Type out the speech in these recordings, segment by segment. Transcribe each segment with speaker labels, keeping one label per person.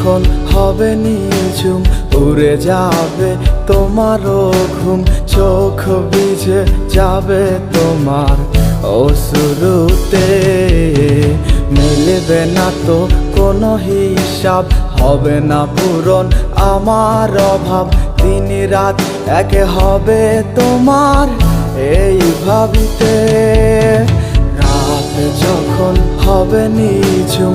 Speaker 1: যখন হবে নিঝুম, উড়ে যাবে তোমারও ঘুম, চোখ ভিজে যাবে তোমার অসুরুতে মিলবে না তো কোনো হিসাব, হবে না পূরণ আমার অভাব। দিন রাত একে হবে তোমার এই ভাবিতে। রাত যখন হবে নিঝুম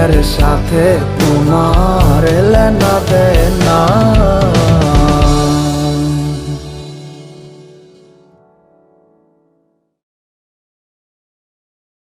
Speaker 1: মনের সাথে তোমার লেনা দেনা।